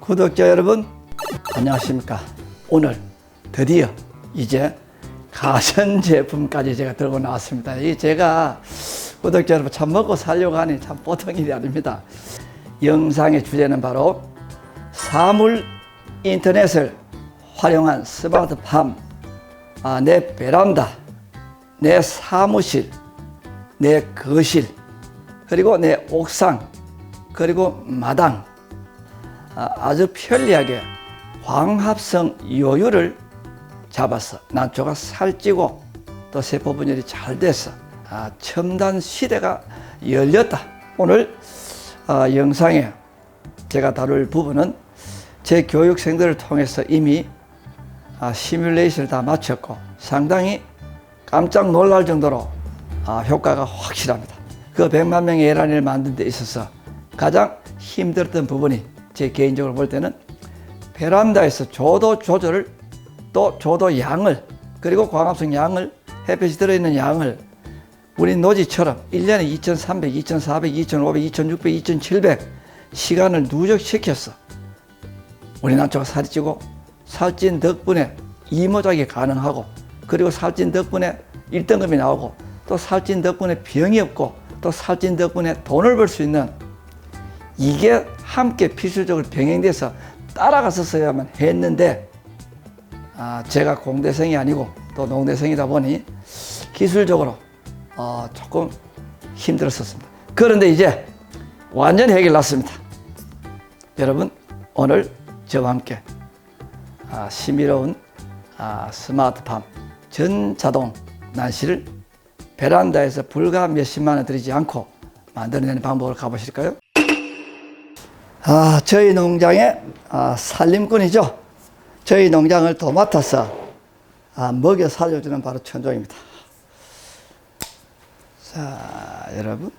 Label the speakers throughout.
Speaker 1: 구독자 여러분 안녕하십니까? 오늘 드디어 이제 가전 제품까지 제가 들고 나왔습니다. 이 제가 구독자 여러분 참 먹고 살려고 하니 참 보통 일이 아닙니다. 영상의 주제는 바로 사물 인터넷을 활용한 스마트팜 아, 내 베란다 내 사무실 내 거실 그리고 내 옥상 그리고 마당 아, 아주 편리하게 광합성 요율을 잡아서 난초가 살찌고 또 세포 분열이 잘 돼서 아, 첨단 시대가 열렸다. 오늘 아, 영상에 제가 다룰 부분은 제 교육생들을 통해서 이미 아, 시뮬레이션을 다 마쳤고 상당히 깜짝 놀랄 정도로 아, 효과가 확실합니다. 그 100만 명의 예란이를 만든 데 있어서 가장 힘들었던 부분이 제 개인적으로 볼 때는 베란다에서 조도 조절을 또 조도 양을 그리고 광합성 양을 햇볕이 들어있는 양을 우리 노지처럼 1년에 2,300, 2,400, 2,500, 2,600, 2,700 시간을 누적시켰어. 우리 난초가 살이 찌고 살찐 덕분에 이모작이 가능하고 그리고 살찐 덕분에 1등급이 나오고 또 살찐 덕분에 병이 없고 또 살찐 덕분에 돈을 벌 수 있는 이게 함께 필수적으로 병행돼서 따라갔었어야만 했는데 아, 제가 공대생이 아니고 또 농대생이다 보니 기술적으로 어, 조금 힘들었었습니다. 그런데 이제 완전히 해결났습니다. 여러분 오늘 저와 함께 아, 신비로운 아, 스마트팜 전자동 난시를 베란다에서 불과 몇십만 원 들이지 않고 만들어내는 방법을 가보실까요? 아, 저희 농장의 아, 살림꾼이죠. 저희 농장을 도맡아서 아, 먹여 살려주는 바로 천종입니다. 자, 여러분.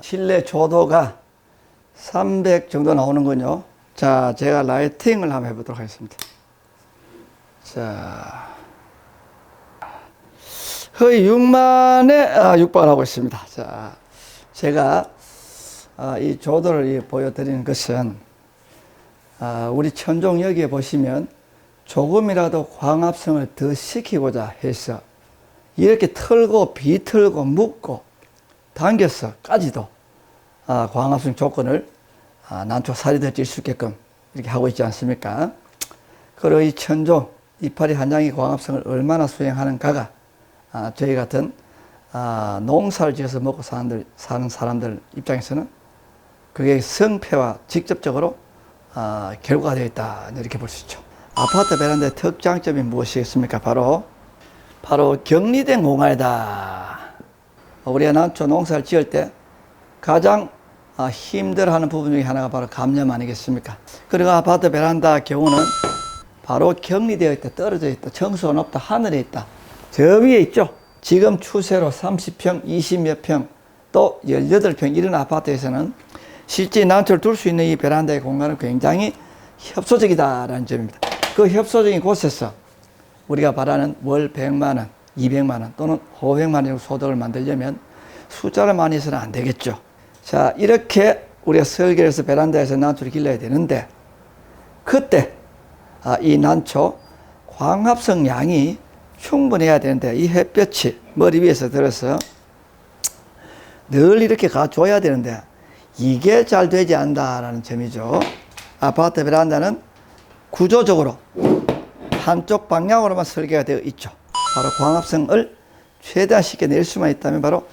Speaker 1: 실내 조도가 300 정도 나오는군요. 자, 제가 라이팅을 한번 해보도록 하겠습니다. 자, 거의 6만에 아, 6발 하고 있습니다. 자, 제가 아, 이 조도를 이 보여드리는 것은 아, 우리 천종 여기에 보시면 조금이라도 광합성을 더 시키고자 해서 이렇게 털고 비틀고 묶고 당겨서까지도 아, 광합성 조건을 아, 난초 살이 더찔수 있게끔 이렇게 하고 있지 않습니까? 그리고 이 천종 이파리 한 장의 광합성을 얼마나 수행하는가가 아, 저희 같은 아, 농사를 지어서 먹고 사는 사람들 입장에서는 그게 성패와 직접적으로 아, 결과가 되어 있다 이렇게 볼 수 있죠. 아파트 베란다의 특장점이 무엇이겠습니까? 바로 바로 격리된 공간이다. 우리가 난초 농사를 지을 때 가장 아, 힘들어하는 부분 중에 하나가 바로 감염 아니겠습니까? 그리고 아파트 베란다 경우는 바로 격리되어 있다, 떨어져 있다, 청소가 없다, 하늘에 있다. 저 위에 있죠. 지금 추세로 30평, 20몇 평, 또 18평 이런 아파트에서는 실제 난초를 둘 수 있는 이 베란다의 공간은 굉장히 협소적이다라는 점입니다. 그 협소적인 곳에서 우리가 바라는 월 100만 원, 200만 원 또는 500만 원 정도 소득을 만들려면 숫자를 많이 해서는 안 되겠죠. 자, 이렇게 우리가 설계를 해서 베란다에서 난초를 길러야 되는데 그때 아, 이 난초 광합성 양이 충분해야 되는데 이 햇볕이 머리 위에서 들어서 늘 이렇게 가줘야 되는데 이게 잘 되지 않는다라는 점이죠. 아파트 베란다는 구조적으로 한쪽 방향으로만 설계가 되어 있죠. 바로 광합성을 최대한 쉽게 낼 수만 있다면 바로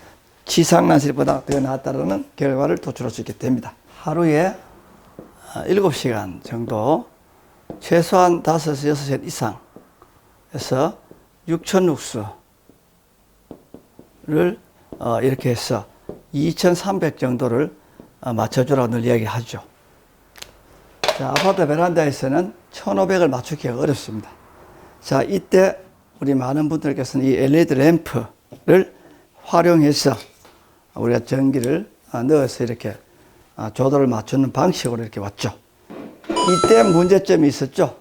Speaker 1: 지상난실보다 더 낫다는 결과를 도출할 수 있게 됩니다. 하루에 7시간 정도 최소한 5에서 6시간 이상 해서 6,000룩스를 어, 이렇게 해서 2,300 정도를 어, 맞춰주라고 늘 이야기하죠. 자, 아파트 베란다에서는 1,500을 맞추기가 어렵습니다. 자, 이때 우리 많은 분들께서는 이 LED 램프를 활용해서 우리가 전기를 어, 넣어서 이렇게 어, 조도를 맞추는 방식으로 이렇게 왔죠. 이때 문제점이 있었죠.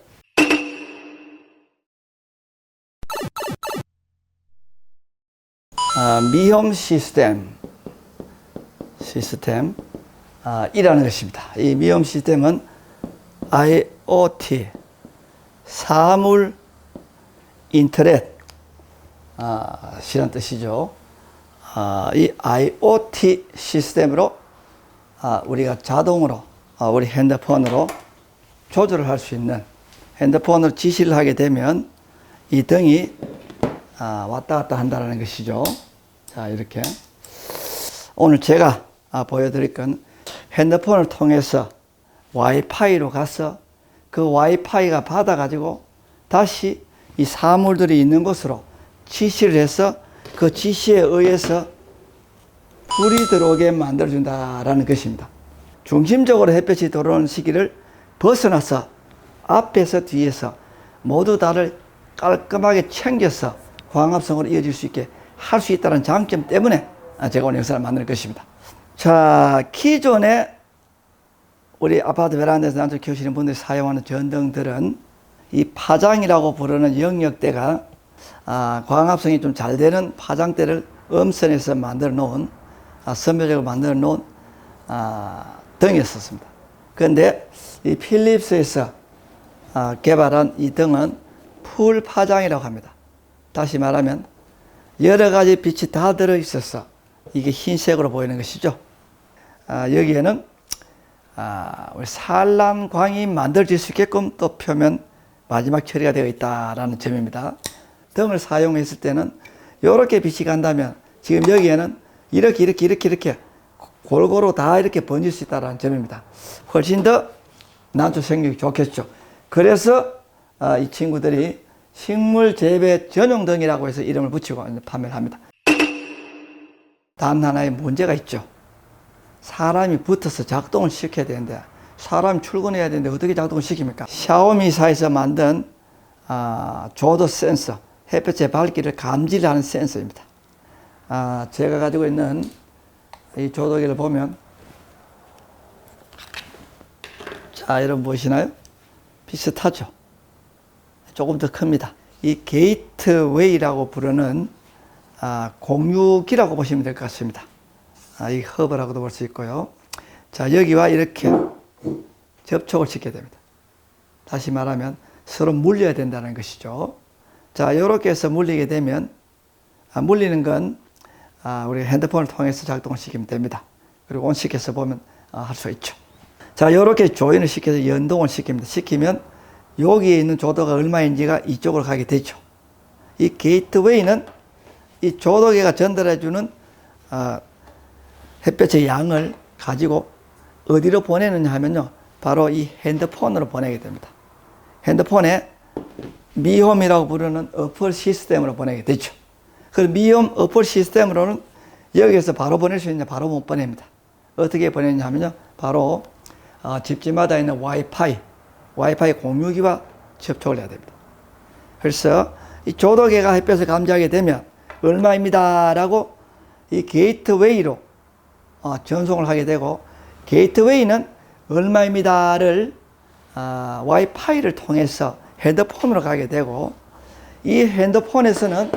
Speaker 1: 아, 미험 시스템 시스템 아, 이라는 것입니다. 이 미험 시스템은 IoT 사물 인터넷 아, 이란 뜻이죠. 아, 이 IoT 시스템으로 아, 우리가 자동으로 아, 우리 핸드폰으로 조절을 할 수 있는 핸드폰으로 지시를 하게 되면 이 등이 아, 왔다 갔다 한다는 것이죠. 자, 이렇게. 오늘 제가 아, 보여드릴 건 핸드폰을 통해서 와이파이로 가서 그 와이파이가 받아가지고 다시 이 사물들이 있는 곳으로 지시를 해서 그 지시에 의해서 불이 들어오게 만들어준다라는 것입니다. 중심적으로 햇볕이 들어오는 시기를 벗어나서 앞에서 뒤에서 모두 다를 깔끔하게 챙겨서 광합성으로 이어질 수 있게 할 수 있다는 장점 때문에 제가 오늘 영상을 만들 것입니다. 자, 기존에 우리 아파트 베란다에서 난초 키우시는 분들이 사용하는 전등들은 이 파장이라고 부르는 영역대가 아, 광합성이 좀 잘 되는 파장대를 음선에서 만들어 놓은 아, 선별적으로 만들어 놓은 아, 등이었습니다. 그런데 이 필립스에서 아, 개발한 이 등은 풀 파장이라고 합니다. 다시 말하면 여러 가지 빛이 다 들어 있어서 이게 흰색으로 보이는 것이죠. 아, 여기에는 아, 우리 산란광이 만들어질 수 있게끔 또 표면 마지막 처리가 되어 있다라는 점입니다. 등을 사용했을 때는 이렇게 빛이 간다면 지금 여기에는 이렇게 이렇게 이렇게 이렇게 골고루 다 이렇게 번질 수 있다는 점입니다. 훨씬 더 난초 생육이 좋겠죠. 그래서 아, 이 친구들이 식물 재배 전용 등이라고 해서 이름을 붙이고 판매를 합니다. 단 하나의 문제가 있죠. 사람이 붙어서 작동을 시켜야 되는데 사람이 출근해야 되는데 어떻게 작동을 시킵니까? 샤오미사에서 만든 아, 조도 센서, 햇볕의 밝기를 감지를 하는 센서입니다. 아, 제가 가지고 있는 이 조도기를 보면 자, 여러분 보시나요? 비슷하죠? 조금 더 큽니다. 이 게이트웨이라고 부르는 아, 공유기라고 보시면 될 것 같습니다. 아, 이 허브라고도 볼 수 있고요. 자, 여기와 이렇게 접촉을 시켜야 됩니다. 다시 말하면 서로 물려야 된다는 것이죠. 자, 이렇게 해서 물리게 되면, 아, 물리는 건 아, 우리 핸드폰을 통해서 작동을 시키면 됩니다. 그리고 온식해서 보면 아, 할수 있죠. 자, 이렇게 조인을 시켜서 연동을 시킵니다. 시키면 여기에 있는 조도가 얼마인지가 이쪽으로 가게 되죠. 이 게이트웨이는 이 조도계가 전달해주는 아, 햇볕의 양을 가지고 어디로 보내느냐 하면요. 바로 이 핸드폰으로 보내게 됩니다. 핸드폰에 미홈이라고 부르는 어플 시스템으로 보내게 되죠. 그 미홈 어플 시스템으로는 여기에서 바로 보낼 수 있냐? 바로 못 보냅니다. 어떻게 보내냐 하면요. 바로 어, 집집마다 있는 와이파이, 와이파이 공유기와 접촉을 해야 됩니다. 그래서 이 조도계가 햇볕을 감지하게 되면 얼마입니다 라고 이 게이트웨이로 어, 전송을 하게 되고 게이트웨이는 얼마입니다를 아, 와이파이를 통해서 핸드폰으로 가게 되고 이 핸드폰에서는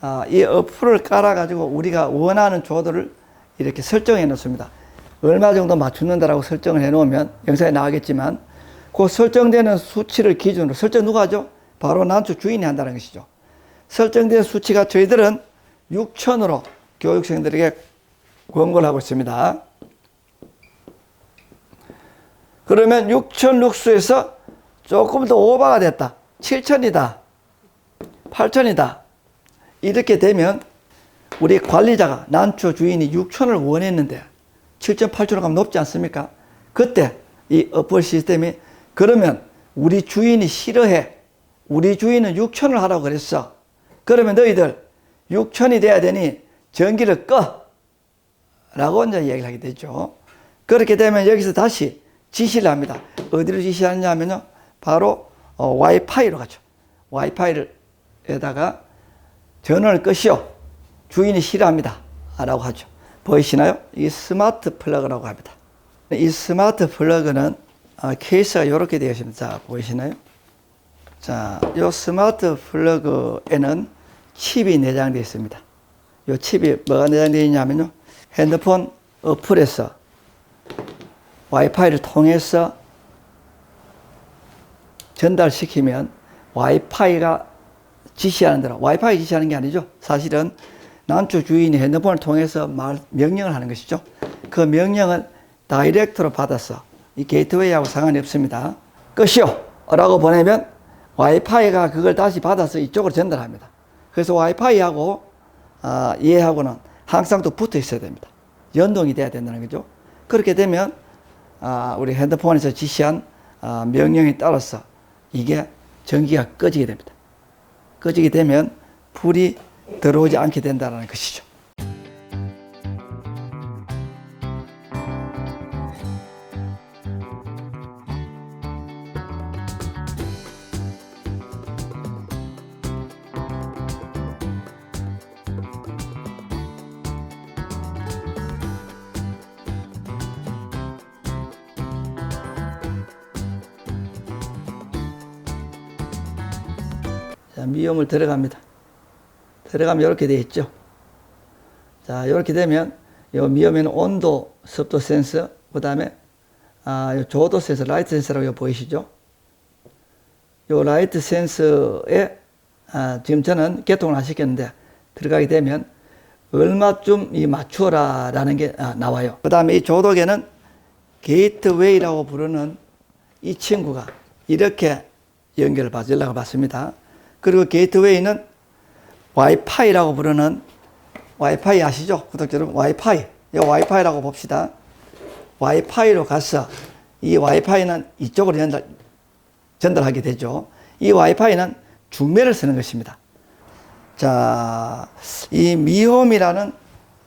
Speaker 1: 아, 이 어플을 깔아 가지고 우리가 원하는 조도를 이렇게 설정해 놓습니다. 얼마 정도 맞추는다라고 설정을 해 놓으면 영상에 나가겠지만 그 설정되는 수치를 기준으로 설정 누가 하죠? 바로 난초 주인이 한다는 것이죠. 설정된 수치가 저희들은 6천으로 교육생들에게 권고를 하고 있습니다. 그러면 6천 룩수에서 조금 더 오버가 됐다. 7천이다. 8천이다. 이렇게 되면 우리 관리자가 난초 주인이 6천을 원했는데 7천, 8천으로 가면 높지 않습니까? 그때 이 어플 시스템이 그러면 우리 주인이 싫어해. 우리 주인은 6천을 하라고 그랬어. 그러면 너희들 6천이 돼야 되니 전기를 꺼. 라고 이제 얘기를 하게 되죠. 그렇게 되면 여기서 다시 지시를 합니다. 어디로 지시하느냐 하면요. 바로 어, 와이파이로 가죠. 와이파이를에다가 전원을 끄시오. 주인이 싫어합니다. 라고 하죠. 보이시나요? 이 스마트 플러그라고 합니다. 이 스마트 플러그는 아, 케이스가 이렇게 되어 있습니다. 자, 보이시나요? 자, 이 스마트 플러그에는 칩이 내장되어 있습니다. 이 칩이 뭐가 내장되어 있냐면요. 핸드폰 어플에서 와이파이를 통해서 전달시키면 와이파이가 지시하는 대로 와이파이 지시하는 게 아니죠. 사실은 난초 주인이 핸드폰을 통해서 말, 명령을 하는 것이죠. 그 명령을 다이렉트로 받아서 이 게이트웨이하고 상관이 없습니다. 끝이요. 라고 보내면 와이파이가 그걸 다시 받아서 이쪽으로 전달합니다. 그래서 와이파이하고 아, 얘하고는 항상 또 붙어 있어야 됩니다. 연동이 돼야 된다는 거죠. 그렇게 되면 아, 우리 핸드폰에서 지시한 아, 명령에 따라서 이게 전기가 꺼지게 됩니다. 꺼지게 되면 불이 들어오지 않게 된다는 것이죠. 자, 미음을 들어갑니다. 들어가면 이렇게 되어 있죠. 자, 이렇게 되면 이 미음에는 온도, 습도 센서, 그 다음에 아, 요 조도 센서, 라이트 센서라고 보이시죠? 요 라이트 센서에 아, 지금 저는 개통을 안 시켰는데 들어가게 되면 얼마쯤 이 맞추어라 라는 게 아, 나와요. 그 다음에 이 조도계는 게이트웨이라고 부르는 이 친구가 이렇게 연결을 받, 연락을 받습니다. 그리고 게이트웨이는 와이파이라고 부르는 와이파이 아시죠? 구독자 여러분, 와이파이. 이 와이파이라고 봅시다. 와이파이로 가서 이 와이파이는 이쪽으로 전달, 전달하게 되죠. 이 와이파이는 중매를 쓰는 것입니다. 자, 이 미홈이라는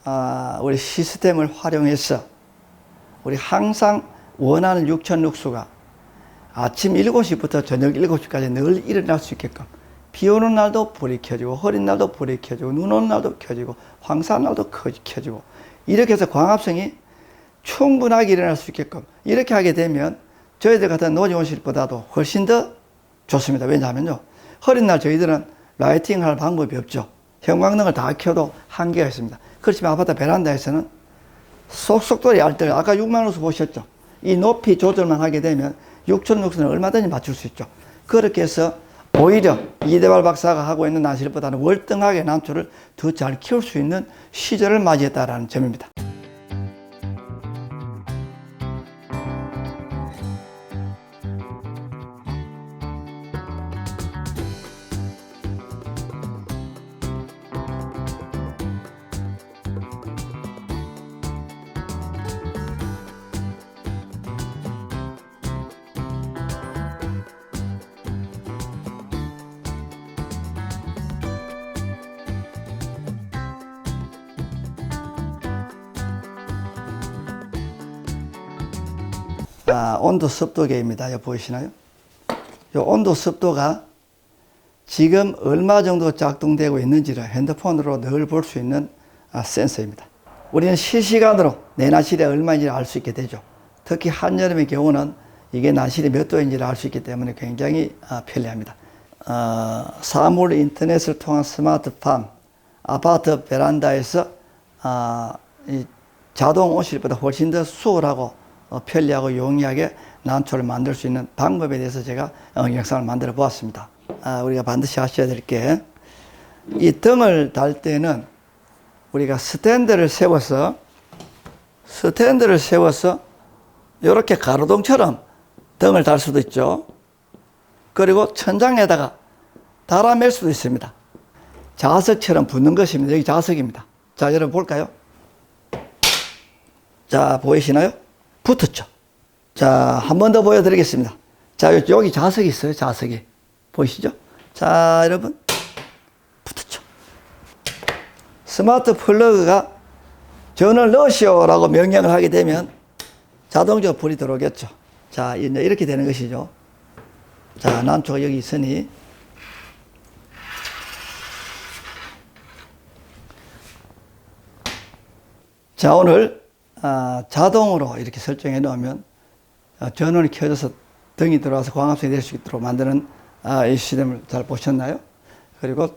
Speaker 1: 아, 우리 시스템을 활용해서 우리 항상 원하는 6천 룩수가 아침 7시부터 저녁 7시까지 늘 일어날 수 있게끔 비 오는 날도 불이 켜지고 흐린 날도 불이 켜지고 눈 오는 날도 켜지고 황사한 날도 커- 켜지고 이렇게 해서 광합성이 충분하게 일어날 수 있게끔 이렇게 하게 되면 저희들 같은 노지원실보다도 훨씬 더 좋습니다. 왜냐하면요. 흐린 날 저희들은 라이팅 할 방법이 없죠. 형광등을 다 켜도 한계가 있습니다. 그렇지만 아파트 베란다에서는 속속들이 알뜰 아까 6만 루스 보셨죠? 이 높이 조절만 하게 되면 6천 루스는 얼마든지 맞출 수 있죠. 그렇게 해서 오히려 이대발 박사가 하고 있는 난실보다는 월등하게 난초를 더 잘 키울 수 있는 시절을 맞이했다라는 점입니다. 아, 온도 습도계입니다. 여기 보이시나요? 이 온도 습도가 지금 얼마 정도 작동되고 있는지를 핸드폰으로 늘 볼 수 있는 아, 센서입니다. 우리는 실시간으로 내 날씨가 얼마인지를 알 수 있게 되죠. 특히 한여름의 경우는 이게 날씨가 몇 도인지를 알 수 있기 때문에 굉장히 아, 편리합니다. 어, 사물 인터넷을 통한 스마트팜, 아파트 베란다에서 아, 이 자동 온실보다 훨씬 더 수월하고 어, 편리하고 용이하게 난초를 만들 수 있는 방법에 대해서 제가 어, 영상을 만들어 보았습니다. 아, 우리가 반드시 아셔야 될 게 이 등을 달 때는 우리가 스탠드를 세워서 스탠드를 세워서 이렇게 가로등처럼 등을 달 수도 있죠. 그리고 천장에다가 달아맬 수도 있습니다. 자석처럼 붙는 것입니다. 여기 자석입니다. 자, 여러분 볼까요? 자, 보이시나요? 붙었죠. 자, 한 번 더 보여드리겠습니다. 자, 요- 여기 자석이 있어요. 자석이. 보이시죠? 자, 여러분. 붙었죠. 스마트 플러그가 전을 넣으시오라고 명령을 하게 되면 자동적으로 불이 들어오겠죠. 자, 이제 이렇게 되는 것이죠. 자, 난초가 여기 있으니 자, 오늘 아, 자동으로 이렇게 설정해 놓으면 아, 전원이 켜져서 등이 들어와서 광합성이 될 수 있도록 만드는 아, 이 시스템을 잘 보셨나요? 그리고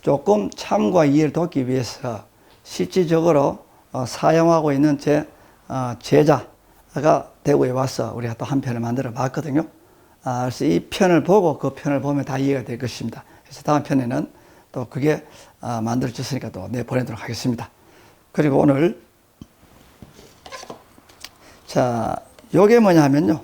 Speaker 1: 조금 참고와 이해를 돕기 위해서 실질적으로 어, 사용하고 있는 제 어, 제자가 대구에 와서 우리가 또 한 편을 만들어 봤거든요. 아, 그래서 이 편을 보고 그 편을 보면 다 이해가 될 것입니다. 그래서 다음 편에는 또 그게 아, 만들어졌으니까 또 내보내도록 하겠습니다. 그리고 오늘 자, 요게 뭐냐 하면요.